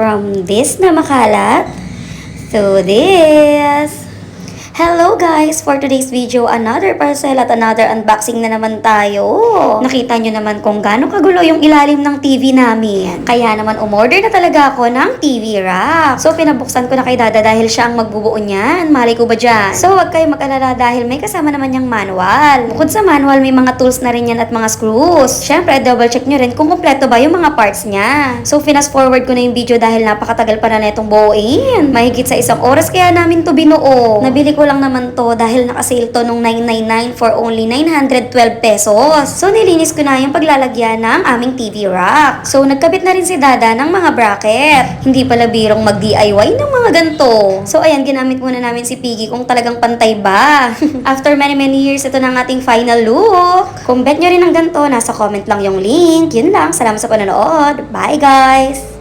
from this na makalat to this. Hello guys! For today's video, another parcel at another unboxing na naman tayo. Nakita nyo naman kung gaano kagulo yung ilalim ng TV namin. Kaya naman umorder na talaga ako ng TV rack. So pinabuksan ko na kay Dada dahil siya ang magbubuo niyan. Malay ko ba dyan? So wag kayo mag-alala dahil may kasama naman yung manual. Bukod sa manual, may mga tools na rin yan at mga screws. Syempre, double check nyo rin kung kumpleto ba yung mga parts niya. So fast forward ko na yung video dahil napakatagal pa na netong buuin. Mahigit sa isang oras kaya namin to binuo. Nabili ko lang naman to dahil nakasale to nung 999 for only 912 pesos. So nilinis ko na yung paglalagyan ng aming TV rack. So nagkabit na rin si Dada ng mga bracket. Hindi pala birong mag-DIY ng mga ganto. So ayan, ginamit muna namin si Piggy kung talagang pantay ba. After many many years, ito na ang ating final look. Kung bet nyo rin ng ganto, nasa comment lang yung link. Yun lang, salamat sa panonood. Bye guys!